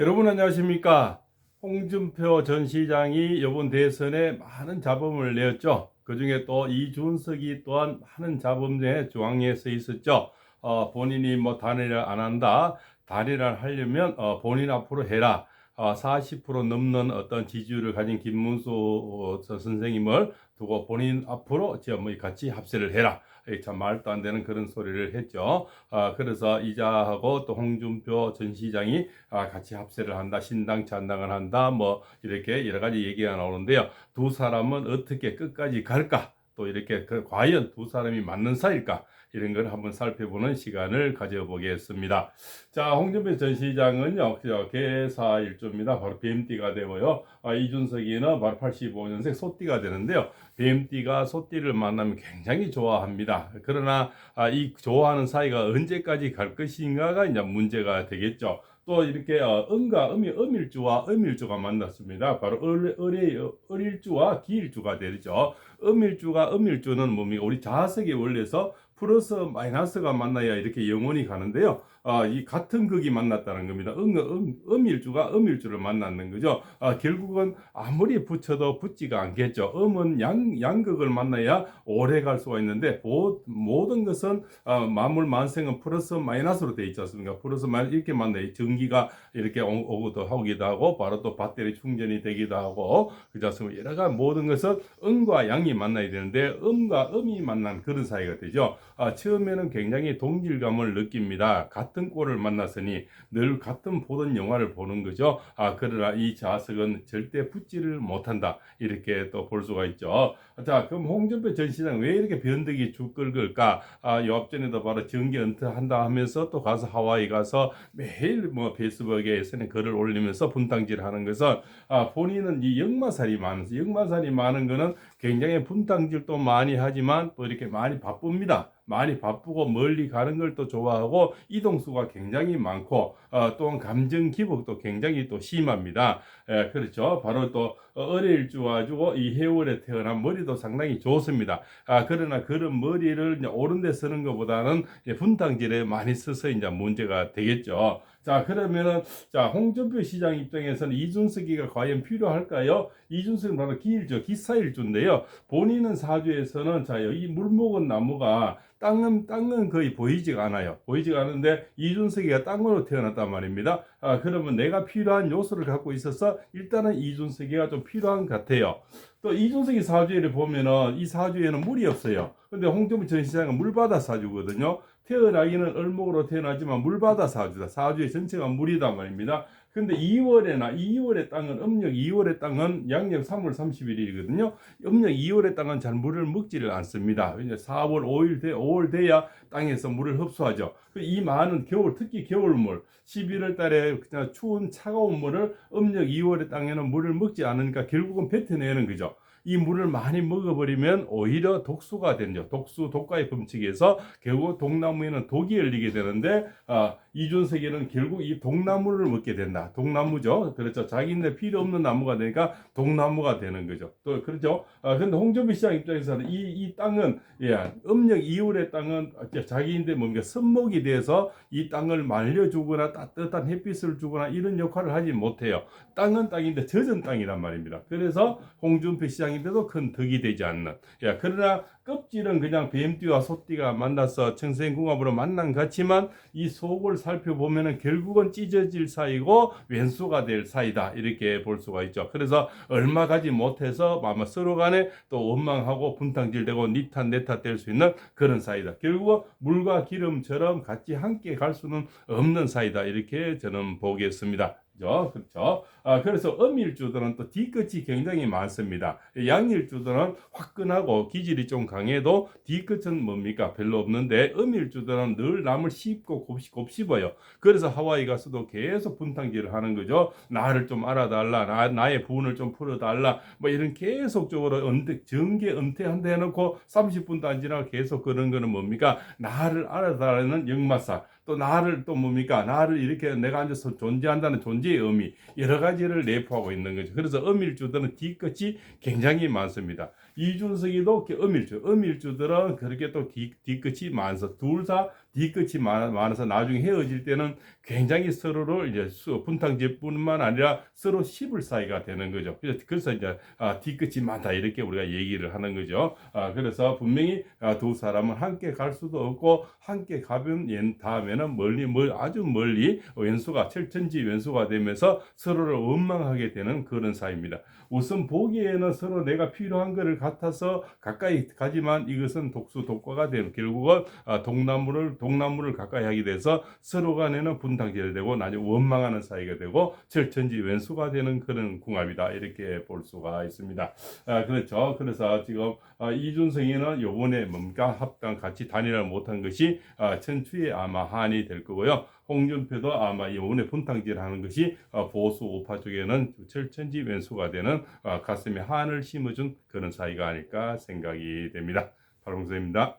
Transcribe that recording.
여러분 안녕하십니까? 홍준표 전 시장이 이번 대선에 많은 자범을 내었죠. 그 중에 또 이준석이 또한 많은 자범의 중앙에 서 있었죠. 어, 본인이 뭐 단일을 안 한다. 단일을 하려면 어, 본인 앞으로 해라. 어, 40% 넘는 어떤 지지율을 가진 김문수 어, 저 선생님을 두고 본인 앞으로 저뭐 같이 합세를 해라. 참 말도 안 되는 그런 소리를 했죠. 아, 그래서 이자하고 또 홍준표 전 시장이 아, 같이 합세를 한다, 신당 찬당을 한다, 뭐 이렇게 여러 가지 얘기가 나오는데요. 두 사람은 어떻게 끝까지 갈까? 또 이렇게 그 과연 두 사람이 맞는 사이일까? 이런 걸 한번 살펴보는 시간을 가져보겠습니다. 자, 홍준표 전 시장은요, 저 개사 일주입니다. 바로 뱀띠가 되고요. 아, 이준석이는 바로 85년생 소띠가 되는데요. 뱀띠가 소띠를 만나면 굉장히 좋아합니다. 그러나 아, 이 좋아하는 사이가 언제까지 갈 것인가가 이제 문제가 되겠죠. 또 이렇게 어, 음과 음이 음일주와 음일주가 만났습니다. 바로 을, 을의 을일주와 기일주가 되죠. 음일주가 음일주는 뭡니까? 우리 자석의 원리에서 플러스 마이너스가 만나야 이렇게 영원히 가는데요. 아, 이 같은 극이 만났다는 겁니다. 음, 음, 음일주가 음일주를 만났는 거죠. 아, 결국은 아무리 붙여도 붙지가 않겠죠. 음은 양, 양극을 만나야 오래 갈 수가 있는데 보, 모든 것은 아, 만물 만생은 플러스 마이너스로 되어 있지 않습니까? 플러스 마이너스 이렇게 만나요. 전기가 이렇게 오- 오기도 하기도 하고 바로 또 배터리 충전이 되기도 하고 그렇지 않습니까? 여러 가지 모든 것은 음과 양이 만나야 되는데 음과 음이 만난 그런 사이가 되죠. 아, 처음에는 굉장히 동질감을 느낍니다. 같은 꼴을 만났으니 늘 같은 보던 영화를 보는 거죠. 아, 그러나 이 자석은 절대 붙지를 못한다. 이렇게 또 볼 수가 있죠. 자, 그럼 홍준표 전 시장 왜 이렇게 변덕이 죽글글까? 아, 요 앞전에도 바로 정계 은퇴한다 하면서 또 가서 하와이 가서 매일 뭐 페이스북에 SNS에 글을 올리면서 분탕질 하는 것은 아, 본인은 이 역마살이 많아서 역마살이 많은 거는 굉장히 분탕질도 많이 하지만 또 이렇게 많이 바쁩니다. 많이 바쁘고 멀리 가는 걸 또 좋아하고 이동수가 굉장히 많고 어, 또한 감정 기복도 굉장히 또 심합니다. 예, 그렇죠. 바로 또 어릴 줄 가지고 이 해월에 태어난 머리도 상당히 좋습니다. 아, 그러나 그런 머리를 옳은 데 쓰는 것보다는 분탕질에 많이 써서 이제 문제가 되겠죠. 자, 그러면은 자, 홍준표 시장 입장에서는 이준석이가 과연 필요할까요? 이준석은 바로 기일주, 기사일주인데요. 본인은 사주에서는 자, 이 물먹은 나무가 땅은 땅은 거의 보이지가 않아요. 보이지가 않은데 이준석이가 땅으로 태어났단 말입니다. 아, 그러면 내가 필요한 요소를 갖고 있어서 일단은 이준석이가 좀 필요한 것 같아요. 또 이준석이 사주에를 보면은 이 사주에는 물이 없어요. 근데 홍준표 전 시장은 물바다 사주거든요. 태어나기는 을목으로 태어나지만 물바다 사주다. 사주의 전체가 물이단 말입니다. 근데 2월에나 2월의 땅은 음력 2월의 땅은 양력 3월 31일이거든요. 음력 2월의 땅은 잘 물을 먹지를 않습니다. 이제 4월 5일 돼 5월 돼야 땅에서 물을 흡수하죠. 그이 많은 겨울 특히 겨울물 11월 달에 그냥 추운 차가운 물을 음력 2월의 땅에는 물을 먹지 않으니까 결국은 뱉어내는 거죠. 이 물을 많이 먹어버리면 오히려 독수가 되죠. 독수 독과의 법칙에서 결국 독나무에는 독이 열리게 되는데 아, 이준석이는 결국 이 독나무를 먹게 된다. 독나무죠. 그렇죠. 자기네 필요 없는 나무가 되니까 독나무가 되는 거죠. 또 그렇죠. 아, 근데 홍준표 시장 입장에서는 이, 이 땅은 예, 음력 2월의 땅은 자기인데 뭡니까 선목이 돼서 이 땅을 말려주거나 따뜻한 햇빛을 주거나 이런 역할을 하지 못해요. 땅은 땅인데 젖은 땅이란 말입니다. 그래서 홍준표 시장 인데도 큰 덕이 되지 않는. 야, 그러나 껍질은 그냥 뱀띠와 소띠가 만나서 청생궁합으로 만난 같지만 이 속을 살펴보면은 결국은 찢어질 사이고 왼수가 될 사이다 이렇게 볼 수가 있죠. 그래서 얼마 가지 못해서 아마 서로 간에 또 원망하고 분탕질되고 니탓 내탓 될 수 있는 그런 사이다. 결국은 물과 기름처럼 같이 함께 갈 수는 없는 사이다 이렇게 저는 보겠습니다. 그죠? 그렇죠. 아, 그래서 음일주들은 또 뒤끝이 굉장히 많습니다. 양일주들은 화끈하고 기질이 좀 강해도 뒤끝은 뭡니까? 별로 없는데 음일주들은 늘 남을 씹고 곱씹, 곱씹어요. 그래서 하와이 가서도 계속 분탕질을 하는 거죠. 나를 좀 알아달라. 나, 나의 부분을 좀 풀어달라. 뭐 이런 계속적으로 은퇴, 정계 은퇴한다 해놓고 30분도 안 지나고 계속 그런 거는 뭡니까? 나를 알아달라는 역마살. 또 나를 또 뭡니까? 나를 이렇게 내가 앉아서 존재한다는 존재 의 의미 여러 가지를 내포하고 있는 거죠. 그래서 음일주들은 뒤끝이 굉장히 많습니다. 이준석이도 음일주, 음일주들은 그렇게 또 뒤, 뒤끝이 많아서 둘 다 뒤끝이 많아, 많아서 나중에 헤어질 때는 굉장히 서로를 이제 수- 분탕질뿐만 아니라 서로 씹을 사이가 되는 거죠. 그래서, 이제 아, 뒤끝이 많다 이렇게 우리가 얘기를 하는 거죠. 아, 그래서 분명히 아, 두 사람은 함께 갈 수도 없고 함께 가면 연 다음에는 멀리 멀 아주 멀리 왼수가 철천지 왼수가 되면서 서로를 원망하게 되는 그런 사이입니다. 우선 보기에는 서로 내가 필요한 것을 같아서 가까이 가지만 이것은 독수 독과가 되는 결국은 아, 동나무를 동 나무를 가까이 하게 돼서 서로 간에는 분탕질되고 나중에 원망하는 사이가 되고 철천지 왼수가 되는 그런 궁합이다 이렇게 볼 수가 있습니다. 아, 그렇죠. 그래서 지금 아, 이준석이는 요번에 뭡니까 합당 같이 단일화 못한 것이 아, 천추에 아마 한이 될 거고요. 홍준표도 아마 이번에 분탕질 하는 것이 아, 보수 우파 쪽에는 철천지 왼수가 되는 아, 가슴에 한을 심어준 그런 사이가 아닐까 생각이 됩니다. 발홍서입니다.